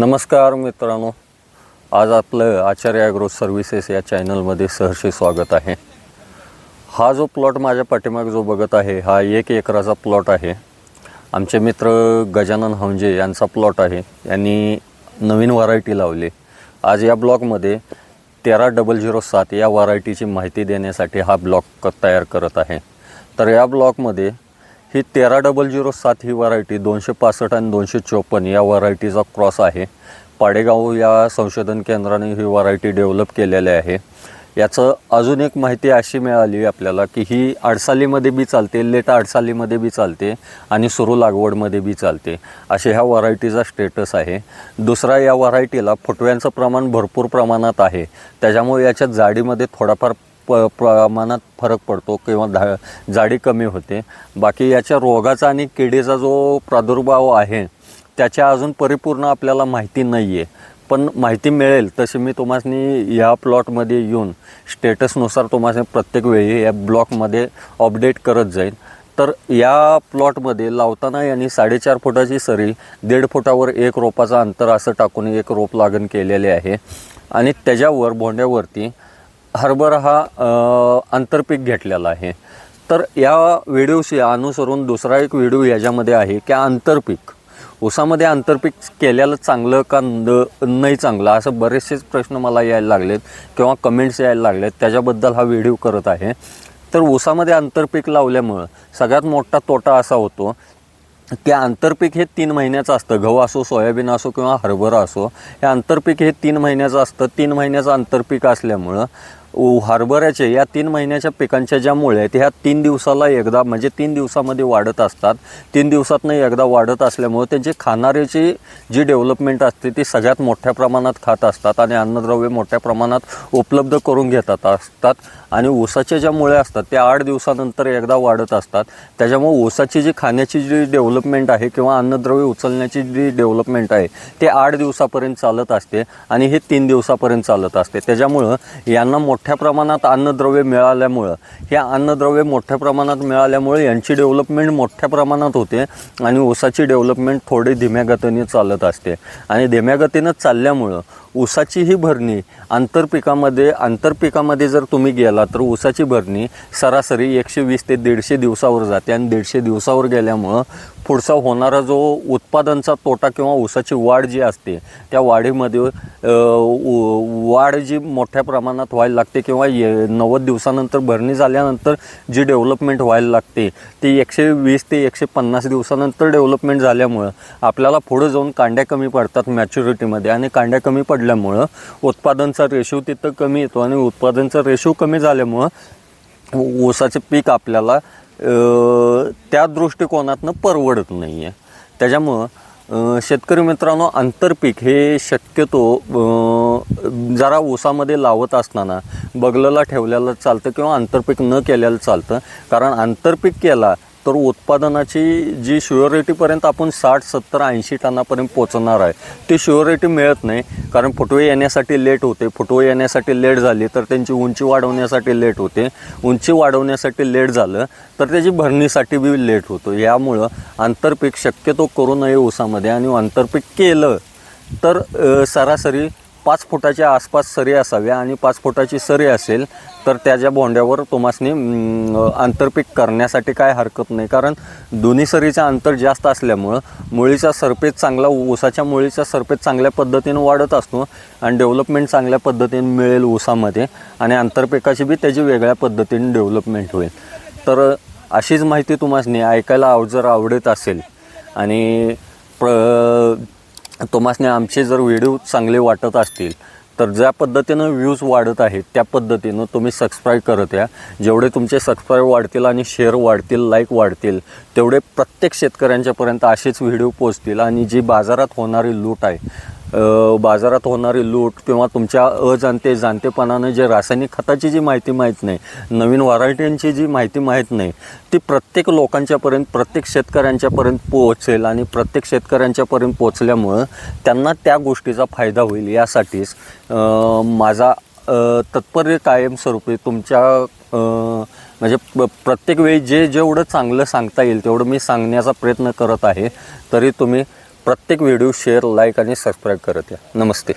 नमस्कार मित्रांनो. आज आपलं आचार्य ॲग्रो सर्व्हिसेस या चॅनलमध्ये सहर्षी स्वागत आहे. हा जो प्लॉट माझ्या पाठीमाग जो बघत आहे हा एक एकराचा प्लॉट आहे. आमचे मित्र गजानन हंजे यांचा प्लॉट आहे. यांनी नवीन व्हरायटी लावली. आज या ब्लॉकमध्ये तेरा डबल झिरो सात या व्हरायटीची माहिती देण्यासाठी हा ब्लॉक तयार करत आहे. तर या ब्लॉकमध्ये ही तेरा डबल झिरो सात ही व्हरायटी दोनशे पासष्ट आणि दोनशे चोपन्न या व्हरायटीचा क्रॉस आहे. पाडेगाव या संशोधन केंद्राने ही व्हरायटी डेव्हलप केलेली आहे. याचं अजून एक माहिती अशी मिळाली आपल्याला की ही आडसालीमध्ये बी चालते लेट आडसालीमध्ये बी चालते आणि सुरू लागवडमध्ये बी चालते. असे ह्या व्हरायटीचा स्टेटस आहे. दुसरा या व्हरायटीला फुटव्यांचं प्रमाण भरपूर प्रमाणात आहे. त्याच्यामुळे याच्या जाडीमध्ये थोडाफार प प्रमाणात फरक पडतो किंवा धा जाडी कमी होते. बाकी याच्या रोगाचा आणि किडीचा जो प्रादुर्भाव आहे त्याच्या अजून परिपूर्ण आपल्याला माहिती नाही आहे पण माहिती मिळेल तशी मी तुम्हाला या प्लॉटमध्ये येऊन स्टेटसनुसार तुम्हाला प्रत्येक वेळी या ब्लॉकमध्ये अपडेट करत जाईल तर या प्लॉटमध्ये लावताना यांनी साडेचार फुटाची सरी दीड फुटावर एक रोपाचं अंतर असं टाकून एक रोप लागण केलेले आहे. आणि त्याच्यावर भोंड्यावरती हरभरा हा आंतरपीक घेतलेला आहे. तर या व्हिडिओशी अनुसरून दुसरा एक व्हिडिओ याच्यामध्ये आहे की आंतरपीक. ऊसामध्ये आंतरपीक केल्याला चांगलं का न नाही चांगलं? असं बरेचसेच प्रश्न मला यायला लागलेत किंवा कमेंट्स यायला लागलेत. त्याच्याबद्दल हा व्हिडिओ करत आहे. तर ऊसामध्ये आंतरपीक लावल्यामुळं सगळ्यात मोठा तोटा असा होतो की आंतरपीक हे तीन महिन्याचं असतं. गहू असो सोयाबीन असो किंवा हरभरा असो हे आंतरपीक हे तीन महिन्याचं असतं. तीन महिन्याचं आंतरपीक असल्यामुळं हरभऱ्याचे या तीन महिन्याच्या पिकांच्या ज्या मुळे आहेत ह्या तीन दिवसाला एकदा म्हणजे तीन दिवसामध्ये वाढत असतात. तीन दिवसातनं एकदा वाढत असल्यामुळं त्यांची खाणाऱ्याची जी डेव्हलपमेंट असते ती सगळ्यात मोठ्या प्रमाणात खात असतात आणि अन्नद्रव्य मोठ्या प्रमाणात उपलब्ध करून घेतात असतात. आणि ऊसाच्या ज्या मुळे असतात त्या आठ दिवसानंतर एकदा वाढत असतात. त्याच्यामुळे ऊसाची जी खाण्याची जी डेव्हलपमेंट आहे किंवा अन्नद्रव्य उचलण्याची जी डेव्हलपमेंट आहे ते आठ दिवसापर्यंत चालत असते आणि हे तीन दिवसापर्यंत चालत असते. त्याच्यामुळं यांना मोठ्या मोठ्या प्रमाणात अन्नद्रव्य मिळाल्यामुळं हे अन्नद्रव्य मोठ्या प्रमाणात मिळाल्यामुळे यांची डेव्हलपमेंट मोठ्या प्रमाणात होते आणि ऊसाची डेव्हलपमेंट थोडी धीम्या गतीने चालत असते. आणि धीम्या गतीनं चालल्यामुळं ऊसाची ही भरणी आंतरपिकामध्ये आंतरपिकामध्ये जर तुम्ही गेला तर ऊसाची भरणी सरासरी एकशे वीस ते दीडशे दिवसावर जाते आणि दीडशे दिवसावर गेल्यामुळं पुढचा होणारा जो उत्पादनचा तोटा किंवा ऊसाची वाढ जी असते त्या वाढीमध्ये उ- वाढ जी मोठ्या प्रमाणात व्हायला लागते किंवा ये नव्वद दिवसानंतर भरणी झाल्यानंतर जी डेव्हलपमेंट व्हायला लागते ती एकशे वीस ते एकशे पन्नास दिवसानंतर डेव्हलपमेंट झाल्यामुळं आपल्याला पुढं जाऊन कांड्या कमी पडतात मॅच्युरिटीमध्ये आणि कांड्या कमी पडल्यामुळं उत्पादनचा रेशो तिथं कमी येतो आणि उत्पादनचा रेशो कमी झाल्यामुळं ऊसाचे पीक आपल्याला त्या दृष्टिकोनातनं परवडत नाही आहे त्याच्यामुळं शेतकरी मित्रांनो आंतरपीक हे शक्यतो जरा ऊसामध्ये लावत असताना बगलला ठेवलेलं चालतं किंवा आंतरपीक न केलेलं चालतं. कारण आंतरपीक केला तर उत्पादनाची जी शुअरिटीपर्यंत आपण साठ सत्तर ऐंशी टनापर्यंत पोचणार आहे ती शुअरिटी मिळत नाही. कारण फुटवे येण्यासाठी लेट होते. फुटवे येण्यासाठी लेट झाली तर त्यांची उंची वाढवण्यासाठी लेट होते. उंची वाढवण्यासाठी लेट झालं तर त्याची भरणीसाठी बी लेट होतो. यामुळं आंतरपीक शक्यतो करू नये ऊसामध्ये आणि आंतरपीक केलं तर सरासरी पाच फुटाच्या आसपास सरी असाव्या आणि पाच फुटाची सरी असेल तर त्याच्या बोंड्यावर तुम्हासनी आंतरपीक करण्यासाठी काय हरकत नाही. कारण दोन्ही सरीचं अंतर जास्त असल्यामुळं मुळीचा सरपेज चांगला ऊसाच्या मुळीचा सरपेज चांगल्या पद्धतीनं वाढत असतो आणि डेव्हलपमेंट चांगल्या पद्धतीने मिळेल ऊसामध्ये आणि आंतरपिकाची बी त्याची वेगळ्या पद्धतीने डेव्हलपमेंट होईल. तर अशीच माहिती तुम्हासनी ऐकायला आव जर आवडत असेल आणि प्र तुम्हासने आमचे जर व्हिडिओ चांगले वाटत असतील तर ज्या पद्धतीनं व्ह्यूज वाढत आहेत त्या पद्धतीनं तुम्ही सबस्क्राईब करत या. जेवढे तुमचे सबस्क्राईब वाढतील आणि शेअर वाढतील लाईक वाढतील तेवढे प्रत्येक शेतकऱ्यांच्यापर्यंत असेच व्हिडिओ पोचतील आणि जी बाजारात होणारी लूट आहे बाजारात होणारी लूट किंवा तुमच्या अजाणते जाणतेपणानं जे रासायनिक खताची जी माहिती माहीत नाही नवीन व्हरायटींची जी माहिती माहीत नाही ती प्रत्येक लोकांच्यापर्यंत प्रत्येक शेतकऱ्यांच्यापर्यंत पोहोचेल आणि प्रत्येक शेतकऱ्यांच्यापर्यंत पोहोचल्यामुळं त्यांना त्या गोष्टीचा फायदा होईल यासाठीच माझा तत्पर्य कायमस्वरूपी तुमच्या म्हणजे प्रत्येक वेळी जे जेवढं चांगलं सांगता येईल तेवढं मी सांगण्याचा प्रयत्न करत आहे तरी तुम्ही प्रत्येक व्हिडिओ शेअर लाईक आणि सबस्क्राईब करत या. नमस्ते.